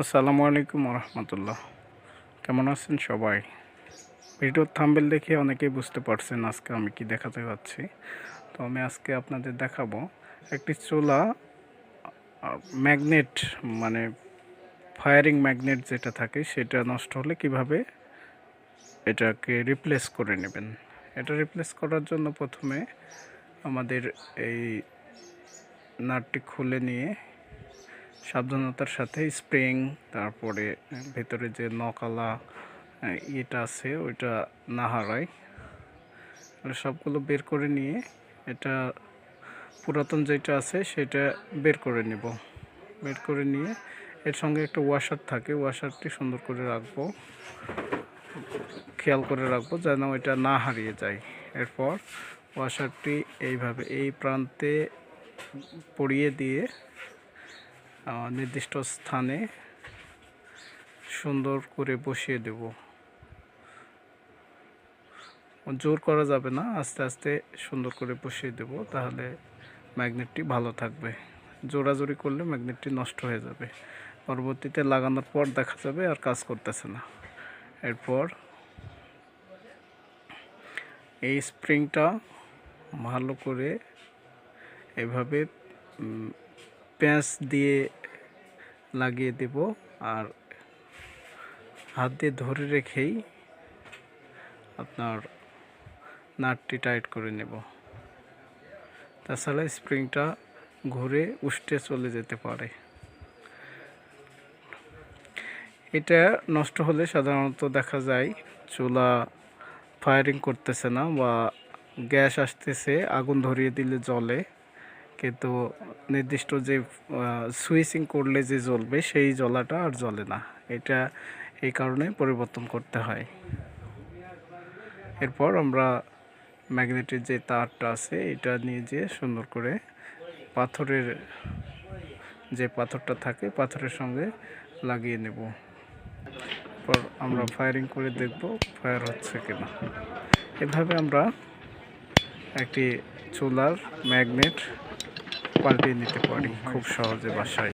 আসসালামু আলাইকুম রহমতুল্লাহ কেমন আছেন সবাই? ভিডিওর থাম্বেল দেখে অনেকেই বুঝতে পারছেন আজকে আমি কি দেখাতে যাচ্ছি। তো আমি আজকে আপনাদের দেখাবো একটি চোলা ম্যাগনেট মানে ফায়ারিং ম্যাগনেট যেটা থাকে সেটা নষ্ট হলে কীভাবে এটাকে রিপ্লেস করে নেবেন? এটা রিপ্লেস করার জন্য প্রথমে আমাদের এই নাটটি খুলে নিয়ে সাবধানতার সাথে স্প্রিং তারপরে ভেতরে যে নকালা ইয়েটা আছে, ওইটা না হারায়। সবগুলো বের করে নিয়ে এটা পুরাতন যেটা আছে, সেটা বের করে নেব। বের করে নিয়ে এর সঙ্গে একটা ওয়াশার থাকে ওয়াশারটি সুন্দর করে রাখব। খেয়াল করে রাখব যেন এটা না হারিয়ে যায়। এরপর ওয়াশারটি এইভাবে এই প্রান্তে পরিয়ে দিয়ে নির্দিষ্ট স্থানে সুন্দর করে বসিয়ে দেব। জোর করা যাবে না, আস্তে আস্তে সুন্দর করে বসিয়ে দেব, তাহলে ম্যাগনেটটি ভালো থাকবে। জোরাজোরি করলে ম্যাগনেটটি নষ্ট হয়ে যাবে। পরবর্তীতে লাগানোর পর দেখা যাবে আর কাজ করতেছে না। এরপর এই স্প্রিংটা ভালো করে এভাবে পেঁয়াজ দিয়ে লাগিয়ে দেব আর হাত দিয়ে ধরে রেখেই আপনার নাটটি টাইট করে নেব। তাছাড়া স্প্রিংটা ঘুরে উষ্টে চলে যেতে পারে। এটা নষ্ট হলে সাধারণত দেখা যায় চুলা ফায়ারিং করতেছে না বা গ্যাস আসতেছে, আগুন ধরিয়ে দিলে জ্বলে। কিন্তু নির্দিষ্ট যে সুইচিং করলে যে জ্বলবে, সেই জ্বলাটা আর জ্বলে না। এটা এই কারণে পরিবর্তন করতে হয়। এরপর আমরা ম্যাগনেটের যে তারটা আছে, এটা নিয়ে যেয়ে সুন্দর করে পাথরের যে পাথরটা থাকে, পাথরের সঙ্গে লাগিয়ে নেব। এরপর আমরা ফায়ারিং করে দেখব, ফায়ার হচ্ছে কিনা। এভাবে আমরা একটি চুলার ম্যাগনেট পাল্টিয়ে নিতে পারি। খুব সহজে বাসায়